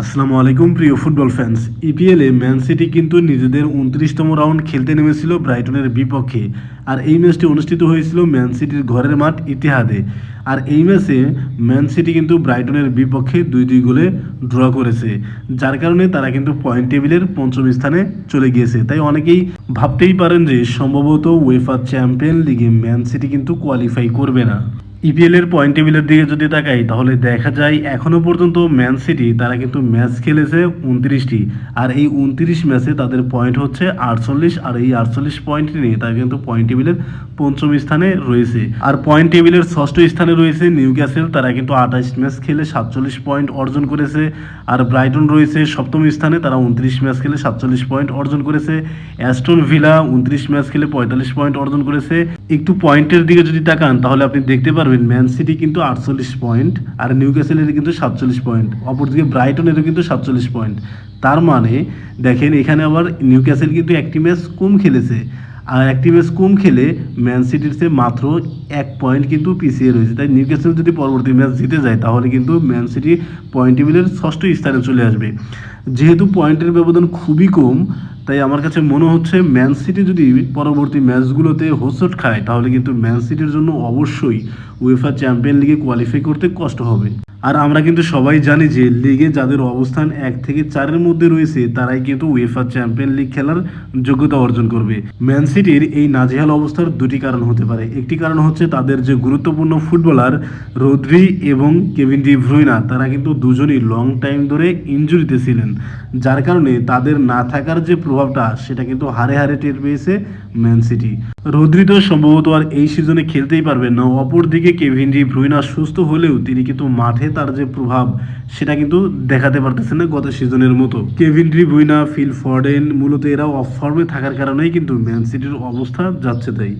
আসসালামু আলাইকুম, প্রিয় ফুটবল ফ্যান্স ইপিএলে ম্যান সিটি কিন্তু নিজেদের উনত্রিশতম রাউন্ড খেলতে নেমেছিল ব্রাইটনের বিপক্ষে। আর এই ম্যাচটি অনুষ্ঠিত হয়েছিল ম্যান সিটির ঘরের মাঠ ইতিহাদে। আর এই ম্যাচে ম্যান সিটি কিন্তু ব্রাইটনের বিপক্ষে দুই দুই গোলে ড্র করেছে। যার কারণে তারা কিন্তু পয়েন্ট টেবিলের পঞ্চম স্থানে চলে গিয়েছে। তাই অনেকেই ভাবতেই পারেন যে সম্ভবত ওয়েফা চ্যাম্পিয়ন লিগে ম্যান সিটি কিন্তু কোয়ালিফাই করবে না। ইপিএল এর পয়েন্ট টেবিলের দিকে যদি তাকাই, তাহলে দেখা যায় এখনও পর্যন্ত ম্যান সিটি তারা কিন্তু ম্যাচ খেলেছে উনত্রিশটি। আর এই উনত্রিশ ম্যাচে তাদের পয়েন্ট হচ্ছে আটচল্লিশ, আর এই আটচল্লিশ পয়েন্ট নিয়ে তারা কিন্তু পয়েন্ট টেবিলের পঞ্চম স্থানে রয়েছে। আর পয়েন্ট টেবিলের ষষ্ঠ স্থানে রয়েছে নিউ ক্যাসেল তারা কিন্তু আঠাশ ম্যাচ খেলে সাতচল্লিশ পয়েন্ট অর্জন করেছে। আর ব্রাইটন রয়েছে সপ্তম স্থানে, তারা উনত্রিশ ম্যাচ খেলে সাতচল্লিশ পয়েন্ট অর্জন করেছে। অ্যাস্টন ভিলা উনত্রিশ ম্যাচ খেলে পঁয়তাল্লিশ পয়েন্ট অর্জন করেছে। একটু পয়েন্টের দিকে যদি তাকান, তাহলে আপনি দেখতে পারবেন ম্যান সিটি কিন্তু আটচল্লিশ পয়েন্ট আর নিউ ক্যাসেলের কিন্তু সাতচল্লিশ পয়েন্ট, অপরদিকে ব্রাইটনেরও কিন্তু সাতচল্লিশ পয়েন্ট। তার মানে দেখেন এখানে আবার নিউ ক্যাসেল কিন্তু একটি ম্যাচ কম খেলেছে আর একটি ম্যাচ কম খেলে ম্যান সিটির সে মাত্র এক পয়েন্ট কিন্তু পিছিয়ে রয়েছে। তাই নিউ ক্যাসেল যদি পরবর্তী ম্যাচ জিতে যায় তাহলে কিন্তু ম্যান সিটি পয়েন্ট টেবিলের ষষ্ঠ স্থানে চলে আসবে। যেহেতু পয়েন্টের ব্যবধান খুবই কম তাই আমার কাছে মনে হচ্ছে ম্যান সিটি যদি পরবর্তী ম্যাচগুলোতে হোসট খায়, তাহলে কিন্তু ম্যান সিটির জন্য অবশ্যই উয়েফা চ্যাম্পিয়ন লিগে কোয়ালিফাই করতে কষ্ট হবে। আর আমরা কিন্তু সবাই জানি যে লিগে যাদের অবস্থান এক থেকে চারের মধ্যে রয়েছে, তারাই কিন্তু উয়েফা চ্যাম্পিয়ন লিগ খেলার যোগ্যতা অর্জন করবে। ম্যান সিটির এই নাজেহাল অবস্থার দুটি কারণ হতে পারে। একটি কারণ হচ্ছে তাদের যে গুরুত্বপূর্ণ ফুটবলার রোদ্রি এবং কেভিন ডি ভ্রুইনা তারা কিন্তু দুজনই লং টাইম ধরে ইনজুরিতে ছিলেন, যার কারণে তাদের না থাকার যে প্রভাবটা, সেটা কিন্তু হারে হারে টের পেয়েছে ম্যান সিটি রোদ্রি তো সম্ভবত আর এই সিজনে খেলতেই পারবেন না, অপরদিকে কেভিন ডি ভ্রুইনা সুস্থ হলেও তিনি কিন্তু মাঠে তার যে প্রভাব, সেটা কিন্তু দেখাতে পারতেছে না গত সিজনের মতো। Kevin De Bruyne Phil Foden মূলত এরা অফ ফর্মে থাকার কারণেই কিন্তু ম্যান সিটির অবস্থা যাচ্ছে তাই।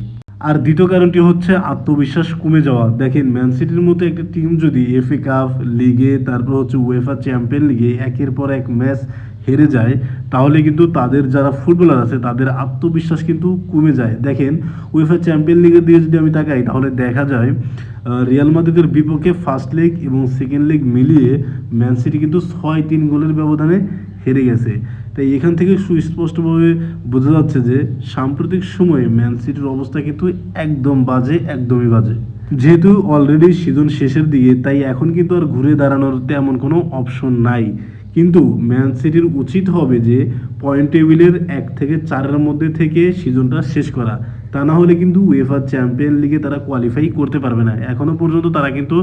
আর দ্বিতীয় কারণটি হচ্ছে আত্মবিশ্বাস কমে যাওয়া। দেখেন ম্যান সিটির মতো একটা টিম যদি এফএ কাপ লিগে তারপর হচ্ছে উয়েফা চ্যাম্পিয়ন লিগে একের পর এক ম্যাচ হেরে যায়, তাহলে কিন্তু তাদের যারা ফুটবলার আছে, তাদের আত্মবিশ্বাস কিন্তু কমে যায়। দেখেন উয়েফা চ্যাম্পিয়ন লিগের দিয়ে যদি আমি তাকাই, তাহলে দেখা যায় রিয়াল মাদ্রিদের বিপক্ষে ফার্স্ট লেগ এবং সেকেন্ড লেগ মিলিয়ে ম্যান সিটি কিন্তু ছয় তিন গোলের ব্যবধানে হেরে গেছে। তাই এখান থেকে সুস্পষ্টভাবে বোঝা যাচ্ছে যে, সাম্প্রতিক সময়ে ম্যান সিটির অবস্থা কিন্তু একদম বাজে, একদমই বাজে। যেহেতু অলরেডি সিজন শেষের দিকে, তাই এখন কিন্তু আর ঘুরে দাঁড়ানোর তেমন কোনো অপশন নাই। কিন্তু ম্যান সিটির উচিত হবে যে পয়েন্ট টেবিলের এক থেকে চারের মধ্যে থেকে সিজনটা শেষ করা। তা না হলে কিন্তু উয়েফা চ্যাম্পিয়ন লিগে তারা কোয়ালিফাই করতে পারবে না। এখনও পর্যন্ত তারা কিন্তু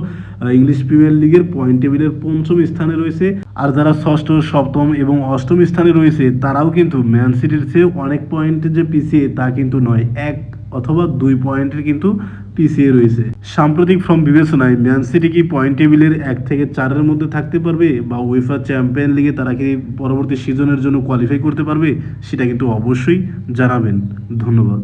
ইংলিশ প্রিমিয়ার লিগের পয়েন্ট টেবিলের পঞ্চম স্থানে রয়েছে। আর যারা ষষ্ঠ, সপ্তম এবং অষ্টম স্থানে রয়েছে, তারাও কিন্তু ম্যান সিটির চেয়ে অনেক পয়েন্ট যে পিছিয়ে তা কিন্তু নয়। এক অথবা দুই পয়েন্টের কিন্তু পিছিয়ে রয়েছে। সাম্প্রতিক ফর্ম বিবেচনায় ম্যান সিটি কি পয়েন্ট টেবিলের এক থেকে চারের মধ্যে থাকতে পারবে বা উয়েফা চ্যাম্পিয়ন লিগে তারা কি পরবর্তী সিজনের জন্য কোয়ালিফাই করতে পারবে, সেটা কিন্তু অবশ্যই জানাবেন। ধন্যবাদ।